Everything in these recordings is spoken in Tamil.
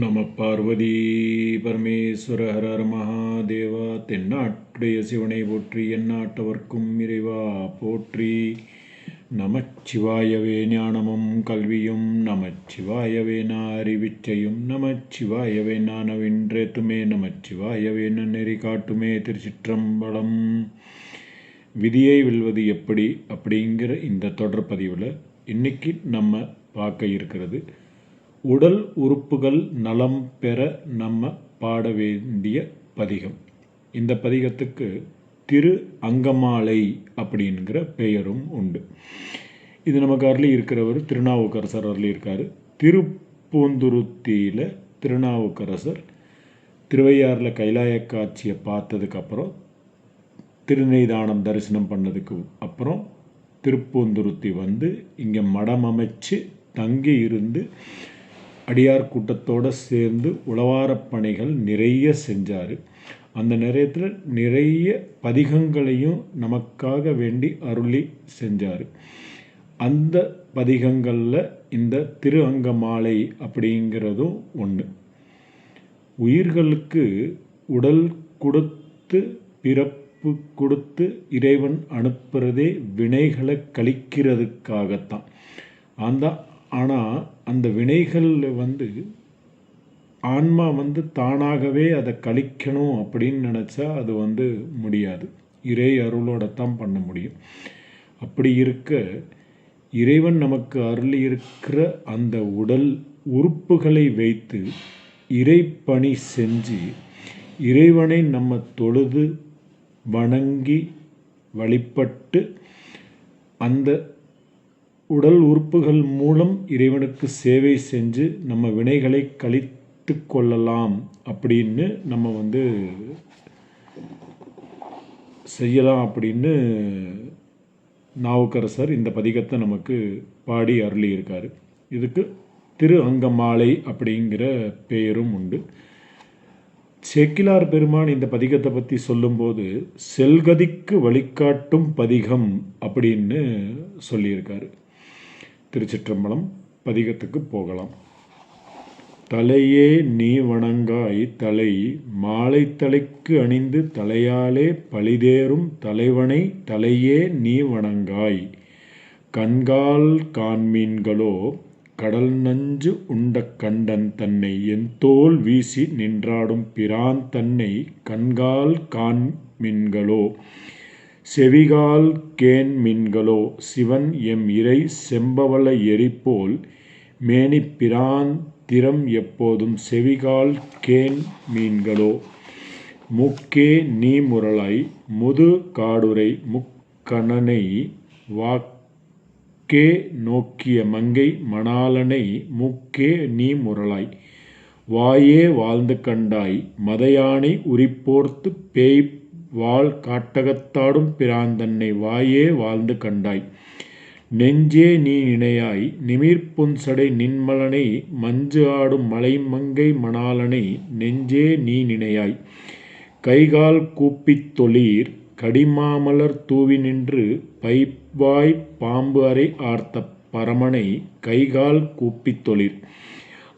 நம பார்வதி பரமேஸ்வர ஹர ஹர மகாதேவா தென்னாட்டுடைய சிவனை போற்றி எந்நாட்டவர்க்கும் இறைவா போற்றி. நமச்சிவாயவே ஞானமும் கல்வியும் நமச்சிவாயவே நான் அறிவிச்சையும் நமச்சிவாயவே நானவின்றேத்துமே நமச்சிவாயவே நெறி காட்டுமே திருச்சிற்றம்பலம். விதியை வெல்வது எப்படி? அப்படிங்கிற இந்த தொடர் பதிவில் இன்னைக்கு நம்ம பார்க்க இருக்கிறது உடல் உறுப்புகள் நலம் பெற நம்ம பாட வேண்டிய பதிகம். இந்த பதிகத்துக்கு திரு அங்கமாலை அப்படிங்கிற பெயரும் உண்டு. இது நமக்கு அருளி இருக்கிறவர் திருநாவுக்கரசர் அருளி இருக்கார். திருப்பூந்துருத்தியில் திருநாவுக்கரசர் திருவையாறில் கைலாய காட்சியை பார்த்ததுக்கப்புறம் திருநெய்தானம் தரிசனம் பண்ணதுக்கு அப்புறம் திருப்பூந்துருத்தி வந்து இங்கே மடம் அமைச்சு தங்கி இருந்து அடியார் கூட்டத்தோடு சேர்ந்து உழவாரப் பணிகள் நிறைய செஞ்சார். அந்த நேரத்தில் நிறைய பதிகங்களையும் நமக்காக வேண்டி அருளி செஞ்சார். அந்த பதிகங்களில் இந்த திரு அங்கமாலை அப்படிங்கிறதும் ஒன்று உயிர்களுக்கு உடல் கொடுத்து பிறப்பு கொடுத்து இறைவன் அனுப்புகிறதே வினைகளை கழிக்கிறதுக்காகத்தான். அந்த ஆனால் அந்த வினைகளில் வந்து ஆன்மா வந்து தானாகவே அதை கழிக்கணும் அப்படின்னு நினச்சா அது வந்து முடியாது. இறை அருளோட தான் பண்ண முடியும். அப்படி இருக்க இறைவன் நமக்கு அருளி இருக்கிற அந்த உடல் உறுப்புகளை வைத்து இறைப்பணி செஞ்சு இறைவனை நம்ம தொழுது வணங்கி வழிபட்டு அந்த உடல் உறுப்புகள் மூலம் இறைவனுக்கு சேவை செஞ்சு நம்ம வினைகளை கழித்து கொள்ளலாம் அப்படின்னு நம்ம வந்து செய்யலாம் அப்படின்னு நாவுக்கரசர் இந்த பதிகத்தை நமக்கு பாடி அருளியிருக்கார். இதுக்கு திரு அங்கமாலை அப்படிங்கிற பெயரும் உண்டு. சேக்கிலார் பெருமான் இந்த பதிகத்தை பற்றி சொல்லும்போது செல்கதிக்கு வழிகாட்டும் பதிகம் அப்படின்னு சொல்லியிருக்காரு. திருச்சிற்றம்பலம் பதிகத்துக்கு போகலாம். தலையே நீ வணங்காய் தலை மாலை தலைக்கு அணிந்து தலையாலே பழிதேறும் தலைவனை தலையே நீ வணங்காய். கண்கால் கான்மீன்களோ கடல் நஞ்சு உண்ட கண்டன் தன்னை என் தோல் வீசி நின்றாடும் பிரான் தன்னை கண்கால் கான்மீன்களோ செவிகால் கேன் மின்களோ சிவன் எம் இறை செம்பவள எரிப்போல் மேனிப்பிரான் திறம் எப்போதும் செவிகால் கேன் மீன்களோ முக்கே நீ முரளாய் முது காடுரை முக்கணனை வாக்கே நோக்கிய மங்கை மணாலனை முக்கே நீ முரளாய் வாயே வாழ்ந்து கண்டாய் மதையானை உரிப்போர்த்து பேய் வாழ் காட்டகத்தாடும் பிராந்தன்னை வாயே வாழ்ந்து கண்டாய். நெஞ்சே நீ இணையாய் நிமிர்புன்சடை நின்மலனை மஞ்சு ஆடும் மலைமங்கை மணாலனை நெஞ்சே நீ நினையாய் கைகால் கூப்பித் தொழீர் கடிமாமலர் தூவி நின்று பைவாய் பாம்பு அறை ஆர்த்த பரமனை கைகால் கூப்பித் தொழிர்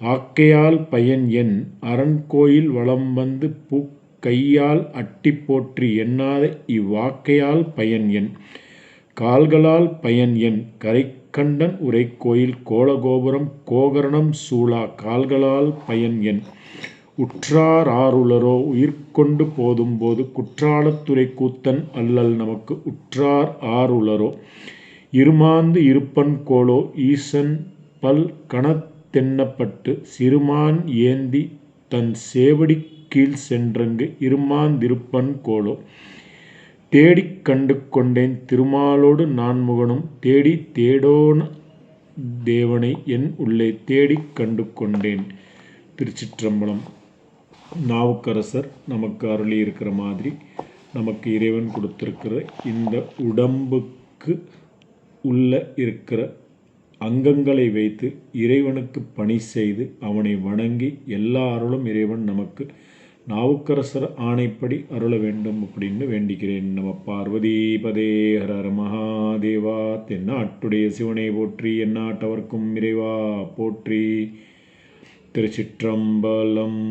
ஆக்கையால் பயன் என் அரண்கோயில் வளம் வந்து பூ கையால் அட்டி போற்றி எண்ணாத இவ்வாக்கையால் பயன் என். கால்களால் பயன் என். கரைக்கண்டன் உரை கோயில் கோலகோபுரம் கோகரணம் சூழா கால்களால் பயன் என். உற்றார் ஆருளரோ உயிர்கொண்டு போதும்போது குற்றாலத்துறை கூத்தன் அல்லல் நமக்கு உற்றார் ஆருளரோ. இருமாந்து இருப்பன் கோலோ ஈசன் பல் கணத்தென்னப்பட்டு சிறுமான் ஏந்தி தன் சேவடி கீழ் சென்றங்கு இருமாந்திருப்பன் கோலோ. தேடிக் கண்டு கொண்டேன் திருமாலோடு நான்முகனும் தேடி தேடோன தேவனை என் உள்ளே தேடிக் கண்டு கொண்டேன் திருச்சிற்றம்பலம். நாவுக்கரசர் நமக்கு அருளி இருக்கிற மாதிரி நமக்கு இறைவன் கொடுத்திருக்கிற இந்த உடம்புக்கு உள்ள இருக்கிற அங்கங்களை வைத்து இறைவனுக்கு பணி செய்து அவனை வணங்கி எல்லா அருளும் இறைவன் நமக்கு நாவுக்கரசர் ஆணைப்படி அருள வேண்டும் அப்படின்னு வேண்டிக்கிறேன். நம பார்வதி பதே ஹரர் மகாதேவா தென்னாட்டுடைய சிவனை போற்றி எந்நாட்டவர்க்கும் இறைவா போற்றி. திருச்சிற்றம்பலம்